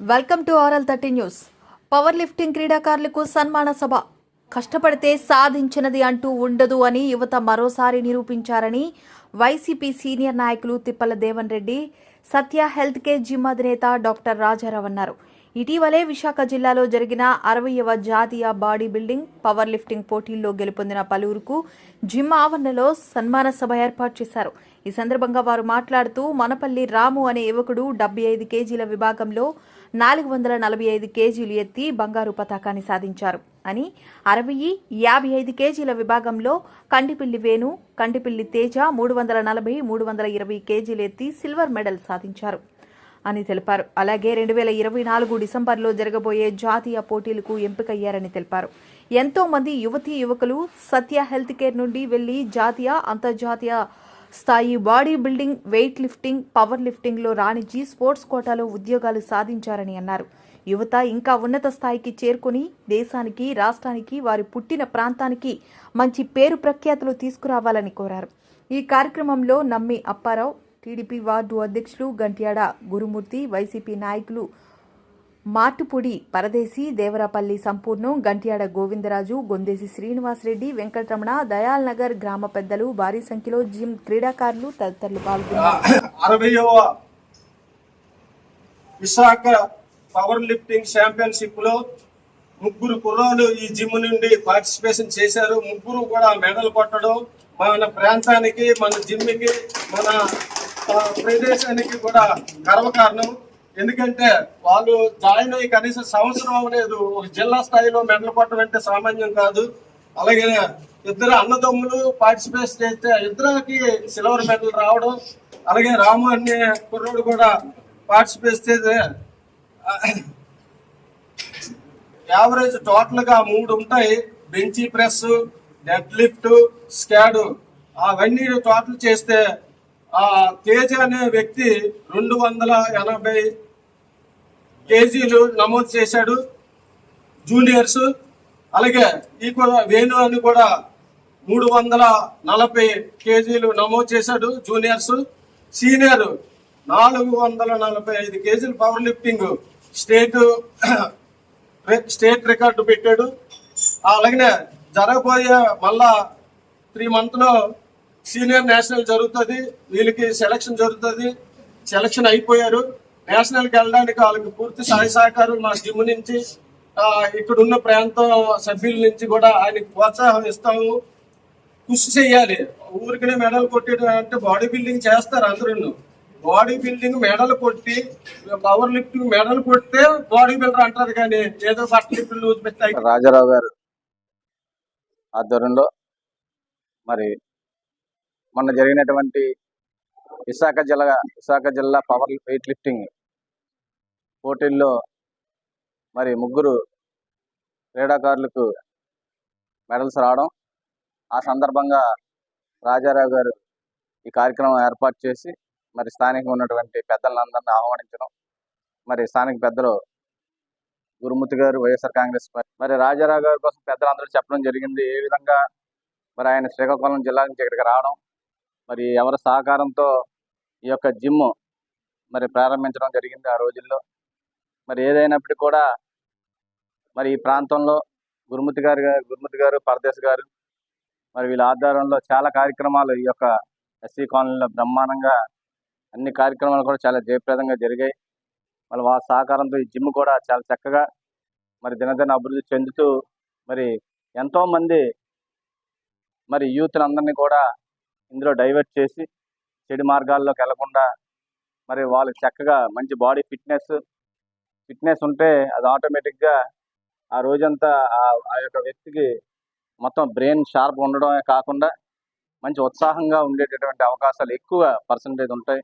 Welcome to RL thirty news. Powerlifting క్రీడాకారులకు సన్మాన సభ. కష్టపడితే సాధించినది అంటూ ఉండదు అని యువత మరోసారి నిరూపించారని వైసీపీ సీనియర్ నాయకులు Tippala Devan Reddy Satya health care gym అధినేత డాక్టర్ రాజారావు అన్నారు. ఇటీవలే విశాఖ జిల్లాలో జరిగిన అరవయవ జాతీయ బాడీ బిల్డింగ్ పవర్ లిఫ్టింగ్ పోటీల్లో గెలుపొందిన పలువురుకు జిమ్ ఆవరణలో సన్మాన సభ ఏర్పాటు చేశారు. ఈ సందర్భంగా వారు మాట్లాడుతూ మనపల్లి రాము అనే యువకుడు డెబ్బై ఐదు కేజీల విభాగంలో నాలుగు వందల నలభై ఐదు కేజీలు ఎత్తి బంగారు పతాకాన్ని సాధించారు అని అరవై యాభై ఐదు కేజీల విభాగంలో కండిపిల్లి వేణు కండిపిల్లి తేజ మూడు వందల నలభై మూడు వందల ఇరవై కేజీలు ఎత్తి సిల్వర్ మెడల్ సాధించారు అని తెలిపారు. అలాగే రెండు వేల ఇరవై నాలుగు డిసెంబర్లో జరగబోయే జాతీయ పోటీలకు ఎంపికయ్యారని తెలిపారు. ఎంతోమంది యువతీ యువకులు సత్య హెల్త్ కేర్ నుండి వెళ్ళి జాతీయ అంతర్జాతీయ స్థాయి body building weight lifting power లిఫ్టింగ్లో రాణించి స్పోర్ట్స్ కోటాలో ఉద్యోగాలు సాధించారని అన్నారు. యువత ఇంకా ఉన్నత స్థాయికి చేరుకుని దేశానికి రాష్ట్రానికి వారి పుట్టిన ప్రాంతానికి మంచి పేరు ప్రఖ్యాతులు తీసుకురావాలని కోరారు. ఈ కార్యక్రమంలో నమ్మి అప్పారావు టీడీపీ వార్డు అధ్యక్షులు గంట్యాడ గురుమూర్తి వైసీపీ నాయకులు మాటుపూడి పరదేశి దేవరాపల్లి సంపూర్ణం గంట్యాడ గోవిందరాజు గొందేసి శ్రీనివాసరెడ్డి వెంకటరమణ దయాల్ నగర్ గ్రామ పెద్దలు భారీ సంఖ్యలో జిమ్ క్రీడాకారులు తదితరులు పాల్గొన్నారు. విశాఖ పవర్ లిఫ్టింగ్ ఛాంపియన్షిప్లో ముగ్గురు కుర్రాలు ఈ జిమ్ నుండి పార్టిసిపేషన్ చేశారు. ముగ్గురు కూడా మెడల్ కొట్టడం మన ప్రాంతానికి మన జిమ్కి మన ప్రదేశానికి కూడా గర్వకారణం. ఎందుకంటే వాళ్ళు జాయిన్ అయ్యి కనీసం సంవత్సరం అవ్వలేదు. ఒక జిల్లా స్థాయిలో మెడల్ పట్టడం అంటే సామాన్యం కాదు. అలాగే ఇద్దరు అన్నదమ్ములు పార్టిసిపేట్ చేస్తే ఇద్దరికి సిల్వర్ మెడల్ రావడం అలాగే రాము అనే కుర్రుడు కూడా పార్టిసిపేట్ చేస్తే యావరేజ్ టోటల్గా మూడు ఉంటాయి. Bench press dead lift squat అవన్నీ టోటల్ చేస్తే ఆ తేజ అనే వ్యక్తి రెండు వందల ఎనభై కేజీలు నమోదు చేశాడు జూనియర్స్. అలాగే ఈ కూడా వేణు అని కూడా మూడు వందల నలభై కేజీలు నమోదు చేశాడు జూనియర్స్. సీనియర్ నాలుగు వందల నలభై ఐదు కేజీలు power lifting state state record పెట్టాడు. అలాగనే జరగబోయే మళ్ళా త్రీ మంత్లో సీనియర్ నేషనల్ జరుగుతుంది. వీళ్ళకి సెలక్షన్ జరుగుతుంది. సెలక్షన్ అయిపోయారు. నేషనల్కి వెళ్ళడానికి వాళ్ళకి పూర్తి సహాయ సహకారం మా జిమ్ నుంచి ఇక్కడ ఉన్న ప్రాంతం సభ్యుల నుంచి కూడా ఆయనకి ప్రోత్సాహం ఇస్తాము. కృషి చేయాలి. ఊరికనే మెడల్ కొట్టడం అంటే బాడీ బిల్డింగ్ చేస్తారు అందరూ బాడీ బిల్డింగ్ మెడల్ కొట్టి పవర్ లిఫ్టింగ్ మెడల్ కొడితే బాడీ బిల్డర్ అంటారు కానీ ఏదో ఫస్ట్ లిఫ్ట్ లూజ్ పెట్టాయి రాజారావు గారు ఆధ్వర్యంలో మరి మొన్న జరిగినటువంటి విశాఖ జిల్లా విశాఖ జిల్లా పవర్ వెయిట్ లిఫ్టింగ్ పోటీల్లో మరి ముగ్గురు క్రీడాకారులకు మెడల్స్ రావడం ఆ సందర్భంగా రాజారావు గారు ఈ కార్యక్రమం ఏర్పాటు చేసి మరి స్థానికంగా ఉన్నటువంటి పెద్దలందరినీ ఆహ్వానించడం మరి స్థానిక పెద్దలు గురుమూర్తి గారు వైఎస్ఆర్ కాంగ్రెస్ పార్టీ మరి రాజారావు గారి కోసం పెద్దలందరూ చెప్పడం జరిగింది. ఏ విధంగా మరి ఆయన శ్రీకాకుళం జిల్లా నుంచి ఇక్కడికి రావడం మరి ఎవరి సహకారంతో ఈ యొక్క జిమ్ మరి ప్రారంభించడం జరిగింది ఆ రోజుల్లో. మరి ఏదైనప్పటికీ కూడా మరి ఈ ప్రాంతంలో గురుమూర్తి గారు గా- గురుమూర్తి గారు పరదేశ్ గారు మరి వీళ్ళ ఆధ్వర్యంలో చాలా కార్యక్రమాలు ఈ యొక్క ఎస్సీ కాలనీలో బ్రహ్మాండంగా అన్ని కార్యక్రమాలు కూడా చాలా జయప్రదంగా జరిగాయి. మరి వాళ్ళ సహకారంతో ఈ జిమ్ కూడా చాలా చక్కగా మరి దినదిన అభివృద్ధి చెందుతూ మరి ఎంతో మంది మరి యూత్లందరినీ కూడా ఇందులో డైవర్ట్ చేసి చెడు మార్గాల్లోకి వెళ్ళకుండా మరి వాళ్ళకి చక్కగా మంచి బాడీ ఫిట్నెస్ ఫిట్నెస్ ఉంటే అది ఆటోమేటిక్గా ఆ రోజంతా ఆ- యొక్క వ్యక్తికి మొత్తం బ్రెయిన్ షార్ప్ ఉండడమే కాకుండా మంచి ఉత్సాహంగా ఉండేటటువంటి అవకాశాలు ఎక్కువ పర్సంటేజ్ ఉంటాయి.